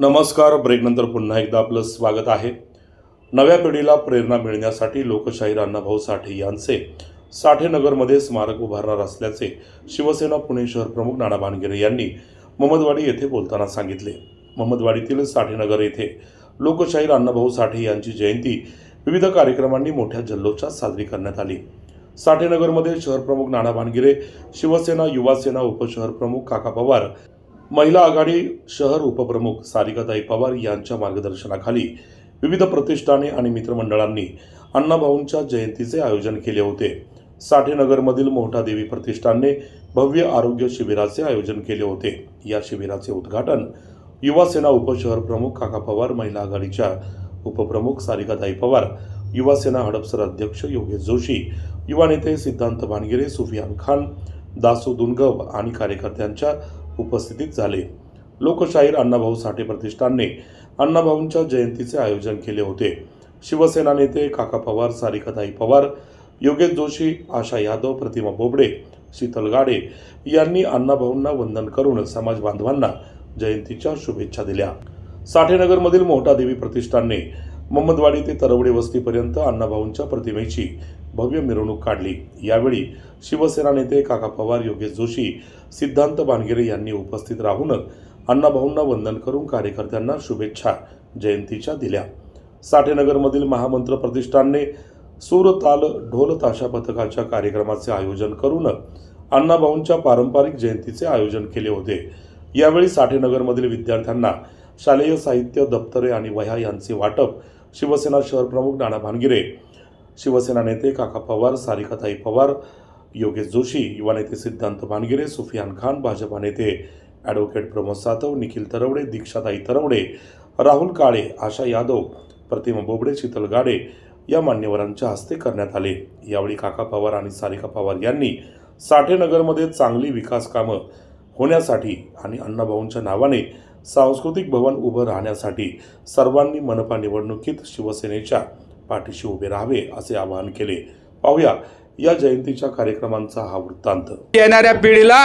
नमस्कार ब्रेकनंतर पुन्हा एकदा आपलं स्वागत आहे. नव्या पिढीला प्रेरणा मिळण्यासाठी लोकशाहीर अण्णाभाऊ साठे यांचे साठेनगरमध्ये स्मारक उभारणार असल्याचे शिवसेना पुणे शहर प्रमुख नाना भानगिरे यांनी महमदवाडी येथे बोलताना सांगितले. महमदवाडीतील साठेनगर येथे लोकशाहीर अण्णाभाऊ साठे यांची जयंती विविध कार्यक्रमांनी मोठ्या जल्लोषात साजरी करण्यात आली. साठेनगरमध्ये शहर प्रमुख नाना भानगिरे शिवसेना युवासेना उपशहर प्रमुख काका पवार महिला आघाडी शहर उपप्रमुख सारिकाताई पवार यांच्या मार्गदर्शनाखाली विविध प्रतिष्ठाने आणि मित्रमंडळांनी अण्णाभाऊंच्या जयंतीचे आयोजन केले होते. साठेनगरमधील मोहटा प्रतिष्ठानने भव्य आरोग्य शिबिराचे आयोजन केले होते. या शिबिराचे उद्घाटन युवासेना उपशहर प्रमुख काका पवार महिला आघाडीच्या उपप्रमुख सारिकाताई पवार युवासेना हडपसर अध्यक्ष योगेश जोशी युवा नेते सिद्धांत भानगिरे सुफियान खान दासू दुनगव आणि कार्यकर्त्यांच्या उपस्थितीत झाले. लोकशाहीर अण्णाभाऊ साठे प्रतिष्ठानने अण्णाभाऊंच्या जयंतीचे आयोजन केले होते. शिवसेना नेते काका पवार सारिकाताई पवार योगेश जोशी आशा यादव प्रतिमा बोबडे शीतल गाडे यांनी अण्णाभाऊंना वंदन करून समाज बांधवांना जयंतीच्या शुभेच्छा दिल्या. साठेनगरमधील मोहटा देवी प्रतिष्ठानने मोहम्मदवाडी ते तरवडे वस्तीपर्यंत अण्णाभाऊंच्या प्रतिमेची भव्य मिरवणूक काढली. यावेळी शिवसेना नेते काका पवार योगेश जोशी सिद्धांत बानगिरे यांनी उपस्थित राहून अण्णाभाऊंना वंदन करून कार्यकर्त्यांना शुभेच्छा जयंतीच्या दिल्या. साठेनगरमधील महामंत्र प्रतिष्ठानने सूरताल ढोल ताशा पथकाच्या कार्यक्रमाचे आयोजन करून अण्णाभाऊंच्या पारंपरिक जयंतीचे आयोजन केले होते. यावेळी साठेनगरमधील विद्यार्थ्यांना शालेय साहित्य दप्तरे आणि वह्या यांचे वाटप शिवसेना शहर प्रमुख नाना भानगिरे शिवसेना नेते काका पवार सारिकाताई पवार योगेश जोशी युवा नेते सिद्धांत भानगिरे सुफियान खान भाजपा नेते ॲडव्होकेट प्रमोद सातव निखिल तरवडे दीक्षाताई तरवडे राहुल काळे आशा यादव प्रतिमा बोबडे शीतल गाडे या मान्यवरांच्या हस्ते करण्यात आले. यावेळी काका पवार आणि सारिका पवार यांनी साठेनगरमध्ये चांगली विकास कामं होण्यासाठी आणि अण्णाभाऊंच्या नावाने सांस्कृतिक भवन उभं राहण्यासाठी सर्वांनी मनपा निवडणुकीत शिवसेनेच्या पाठीशी उभे राहावे असे आवाहन केले. पाहूया या जयंतीच्या कार्यक्रमांचा हा वृत्तांत. येणाऱ्या पिढीला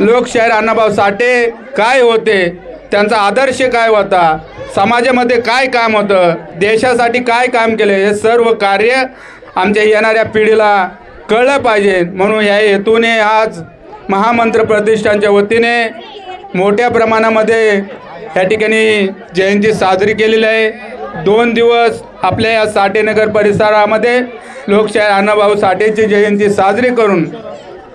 लोकशाहीर अण्णाभाऊ साठे काय होते त्यांचा आदर्श काय होता समाजामध्ये काय काम होतं देशासाठी काय काम केले हे सर्व कार्य आमच्या येणाऱ्या पिढीला कळलं पाहिजे. म्हणून या हेतूने आज महामंत्र प्रतिष्ठानच्या वतीने मोठ्या प्रमाणामध्ये या ठिकाणी जयंती साजरी केलेली आहे. दोन दिवस आपल्या या साठेनगर परिसरामध्ये लोकशाहीर अण्णाभाऊ साठेची जयंती साजरी करून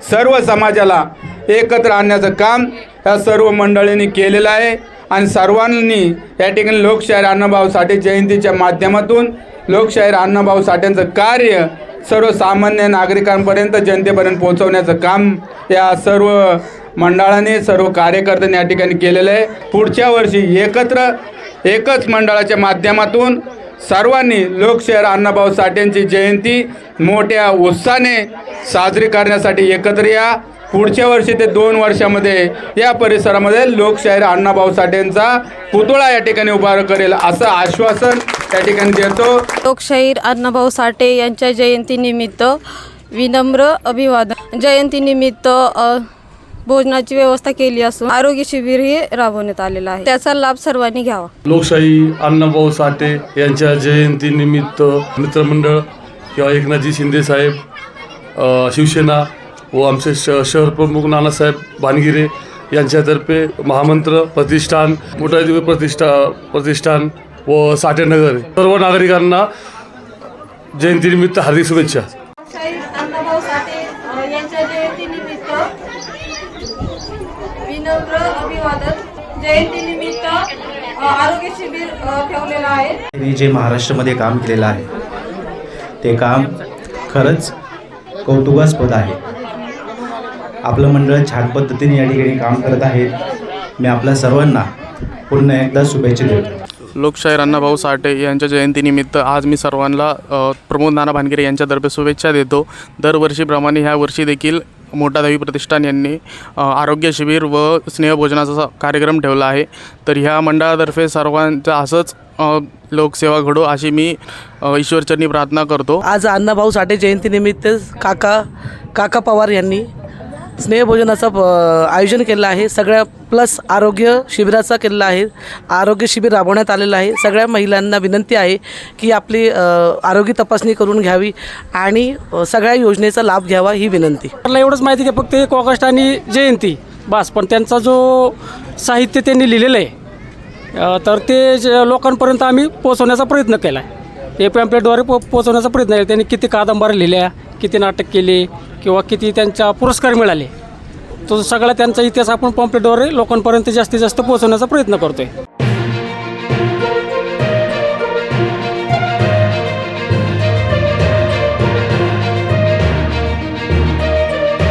सर्व समाजाला एकत्र आणण्याचं काम या सर्व मंडळींनी केलेलं आहे. आणि सर्वांनी या ठिकाणी लोकशाहीर अण्णाभाऊ साठे जयंतीच्या माध्यमातून लोकशाहीर अण्णाभाऊ साठेंचं कार्य सर्वसामान्य नागरिकांपर्यंत जनतेपर्यंत पोहोचवण्याचं काम या सर्व मंडळाने सर्व कार्यकर्त्यांनी या ठिकाणी केलेलं आहे. पुढच्या वर्षी एकत्र एकच मंडळाच्या माध्यमातून सर्वांनी लोकशाहीर अण्णाभाऊ साठेंची जयंती मोठ्या उत्साहाने साजरी करण्यासाठी एकत्र या. पुढच्या वर्षी ते दोन वर्षामध्ये या परिसरामध्ये लोकशाहीर अण्णाभाऊ साठेंचा पुतळा या ठिकाणी उभा करेल असं आश्वासन या ठिकाणी देतो. लोकशाहीर अण्णाभाऊ साठे यांच्या जयंतीनिमित्त विनम्र अभिवादन. जयंतीनिमित्त भोजनाची व्यवस्था केली असून आरोग्य शिबिरही राबवण्यात आलेलं आहे. त्याचा लाभ सर्वांनी घ्यावा. लोकशाही अण्णाभाऊ साठे यांच्या जयंतीनिमित्त मित्रमंडळ किंवा एकनाथजी शिंदे साहेब शिवसेना व आमचे श शहर प्रमुख नानासाहेब भानगिरे यांच्यातर्फे महामंत्र प्रतिष्ठान मोठादेवी प्रतिष्ठा प्रतिष्ठान व साठेनगर सर्व नागरिकांना जयंतीनिमित्त हार्दिक शुभेच्छा लोकशाहीर अण्णाभाऊ साठे अ, यांच्या जयंतीनिमित्त विनम्र अभिवादन जयंतीनिमित्त आरोग्य शिबिर ठेवलेलं आहे. जे महाराष्ट्रामध्ये काम केलेलं आहे ते काम खरंच कौतुकास्पद आहे. आपलं मंडळ छान पद्धतीने या ठिकाणी काम करत आहे. मी आपल्या सर्वांना पुन्हा एकदा शुभेच्छा देतो. लोकशाहीर अण्णाभाऊ साठे यांच्या जयंतीनिमित्त आज मी सर्वांना प्रमोद नाना भानगिरे यांच्यातर्फे शुभेच्छा देतो. दरवर्षीप्रमाणे ह्या वर्षी देखील मोठा देवी प्रतिष्ठान यांनी आरोग्य शिबिर व स्नेहभोजनाचा कार्यक्रम ठेवला आहे. तर ह्या मंडळातर्फे सर्वांचा असंच लोकसेवा घडो अशी मी ईश्वरचरणी प्रार्थना करतो. आज अण्णाभाऊ साठे जयंतीनिमित्त काका काका पवार यांनी स्नेहभोजनाचं आयोजन केलं आहे. सगळ्या प्लस आरोग्य शिबिराचा केलेला आहे. आरोग्य शिबिर राबवण्यात आलेलं आहे. सगळ्या महिलांना विनंती आहे की आपली आरोग्य तपासणी करून घ्यावी आणि सगळ्या योजनेचा लाभ घ्यावा ही विनंती. मला एवढंच माहिती की फक्त एक ऑगस्ट आणि जयंती बस. पण त्यांचा जो साहित्य त्यांनी लिहिलेलं आहे तर ते लोकांपर्यंत आम्ही पोचवण्याचा प्रयत्न केला आहे हे पॅम्पलेटद्वारे पो पोचवण्याचा प्रयत्न केला. त्यांनी किती कादंबऱ्या लिहिल्या किती नाटक केले किंवा किती त्यांच्या पुरस्कार मिळाले. तो सगळा त्यांचा इतिहास आपण पॉम्पलेटद्वारे लोकांपर्यंत जास्तीत जास्त पोहोचवण्याचा प्रयत्न करतो आहे